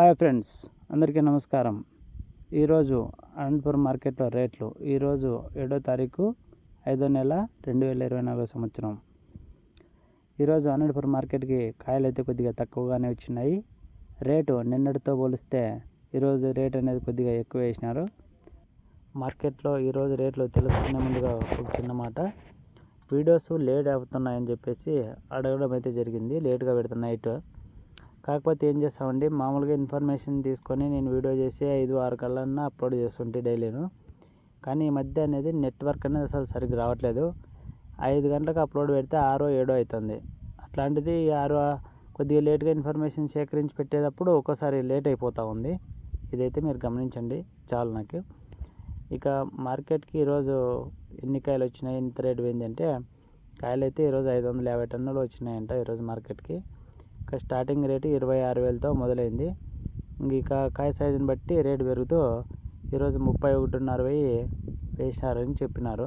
Hi friends అందరికీ నమస్కారం. ఈరోజు అనంతపురం మార్కెట్లో రేట్లు ఈరోజు ఏడో తారీఖు ఐదో నెల రెండు వేల ఇరవై నాలుగో సంవత్సరం. ఈరోజు అనంతపురం మార్కెట్కి కాయలు అయితే కొద్దిగా తక్కువగానే వచ్చినాయి. రేటు నిన్నటితో పోలిస్తే ఈరోజు రేట్ అనేది కొద్దిగా ఎక్కువ వేసినారు. మార్కెట్లో ఈరోజు రేట్లు తెలుసుకునే ముందుగా ఒక చిన్న మాట. వీడియోస్ లేట్ అవుతున్నాయని చెప్పేసి అడగడం అయితే జరిగింది లేట్గా పెడుతున్నాయి. నైట్ కాకపోతే ఏం చేస్తామండి? మామూలుగా ఇన్ఫర్మేషన్ తీసుకొని నేను వీడియో చేసి ఐదు ఆరు కళ్ళన్నా అప్లోడ్ చేస్తుంటే డైలీను కానీ ఈ మధ్య అనేది నెట్వర్క్ అనేది అసలు సరిగ్గా రావట్లేదు. ఐదు గంటలకు అప్లోడ్ పెడితే ఆరో ఏడో అవుతుంది అట్లాంటిది ఆరు కొద్దిగా లేట్గా ఇన్ఫర్మేషన్ సేకరించి పెట్టేటప్పుడు ఒక్కోసారి లేట్ అయిపోతూ ఉంది. ఇదైతే మీరు గమనించండి. చాలు నాకు. ఇక మార్కెట్కి ఈరోజు ఎన్ని కాయలు వచ్చినాయి? ఎంత రేటు పోయిందంటే కాయలు అయితే ఈరోజు ఐదు వందల యాభై టన్నులు వచ్చినాయంట ఈరోజు మార్కెట్కి. స్టార్టింగ్ రేటు ఇరవై ఆరు వేలతో మొదలైంది. ఇంక ఇక కాయ సైజుని బట్టి రేటు పెరుగుతూ ఈరోజు ముప్పై ఒకటిన్నర వెయ్యి వేసినారని చెప్పినారు.